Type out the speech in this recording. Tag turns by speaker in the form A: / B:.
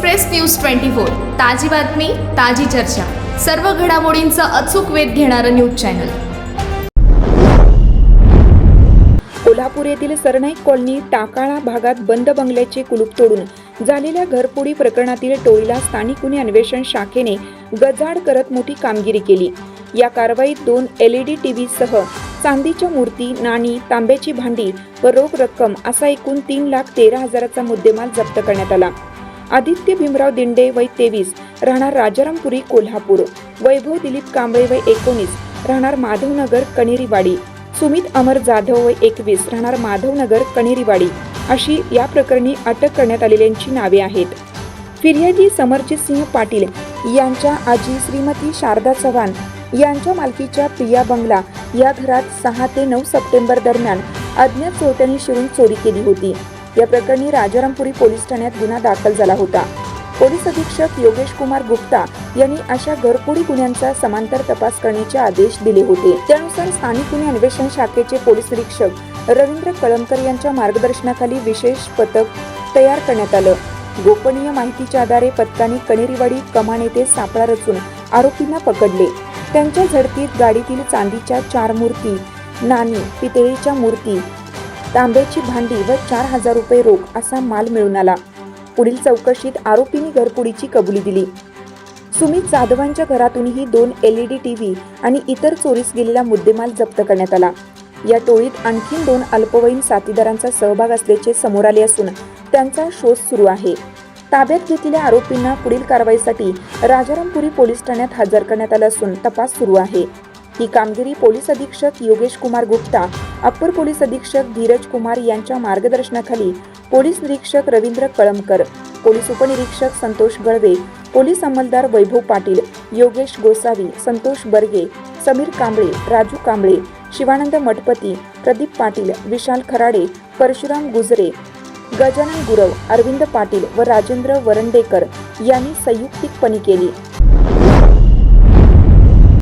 A: Express news twenty four. ताजी बातमी ताजी चर्चा. सर्व घडामोडींचा अचूक वेध घेणारं न्यूज चॅनल.
B: कोल्हापूर येथील सरनाईक कॉलनी टाकाळा भागात बंद बंगल्याचे कुलूप तोडून झालेल्या घरपोडी प्रकरणातील टोळीला स्थानिक गुन्हे अन्वेषण शाखेने गजाड करत मोठी कामगिरी केली. या कारवाईत दोन एलईडी टीव्ही सह चांदीच्या मूर्ती नाणी तांब्याची भांडी व रोख रक्कम असा एकूण तीन लाख तेरा हजाराचा मुद्देमाल जप्त करण्यात आला. आदित्य भीमराव दिंडे वय तेवीस राहणार राजारामपुरी कोल्हापूर. वैभव दिलीप कांबळे वय एकोणीस राहणार माधवनगर कणेरीवाडी. सुमित अमर जाधव वय एकवीस राहणार माधवनगर कणेरीवाडी. अशी या प्रकरणी अटक करण्यात आलेल्यांची नावे आहेत. फिर्यादी समरजित सिंह पाटील यांच्या आजी श्रीमती शारदा चव्हाण यांच्या मालकीच्या प्रिया बंगला या घरात सहा ते नऊ सप्टेंबर दरम्यान अज्ञात चोरट्यांनी शिरून चोरी केली होती. या प्रकरणी राजारामपुरी पोलीस ठाण्यात गुन्हा दाखल झाला होता. पोलीस अधीक्षक योगेश कुमार गुप्ता यांनी अशा घरपोडी गुन्ह्यांचा समांतर तपास करण्याचे आदेश दिले होते. त्यानुसार स्थानिक गुन्हे अन्वेषण शाखेचे पोलीस निरीक्षक रवींद्र कळमकर यांच्या मार्गदर्शनाखाली विशेष पथक तयार करण्यात आलं. गोपनीय माहितीच्या आधारे पथकाने कणेरीवाडी कमान येथे सापळा रचून आरोपींना पकडले. त्यांच्या झडतीत गाडीतील चांदीच्या चार मूर्ती नाणी पितळीच्या मूर्ती तांब्याची भांडी व चार हजार रुपये रोख असा माल मिळून आला. पुढील चौकशीत आरोपींनी घरपुडीची कबुली दिली. सुमित जाधवांच्या घरातूनही दोन एलईडी टीव्ही आणि इतर चोरीस गेलेला मुद्देमाल जप्त करण्यात आला. या टोळीत आणखी दोन अल्पवयीन साथीदारांचा सहभाग असल्याचे समोर आले असून त्यांचा शोध सुरू आहे. ताब्यात घेतलेल्या आरोपींना पुढील कारवाईसाठी राजारामपुरी पोलीस ठाण्यात हजर करण्यात आलं असून तपास सुरू आहे. ही कामगिरी पोलीस अधीक्षक योगेश कुमार गुप्ता अप्पर पोलीस अधीक्षक धीरज कुमार यांच्या मार्गदर्शनाखाली पोलीस निरीक्षक रवींद्र कळमकर पोलीस उपनिरीक्षक संतोष गळवे पोलीस अंमलदार वैभव पाटील योगेश गोसावी संतोष बर्गे समीर कांबळे राजू कांबळे शिवानंद मठपती प्रदीप पाटील विशाल खराडे परशुराम गुजरे गजानन गुरव अरविंद पाटील व राजेंद्र वरंडेकर यांनी संयुक्तिकपणे केली.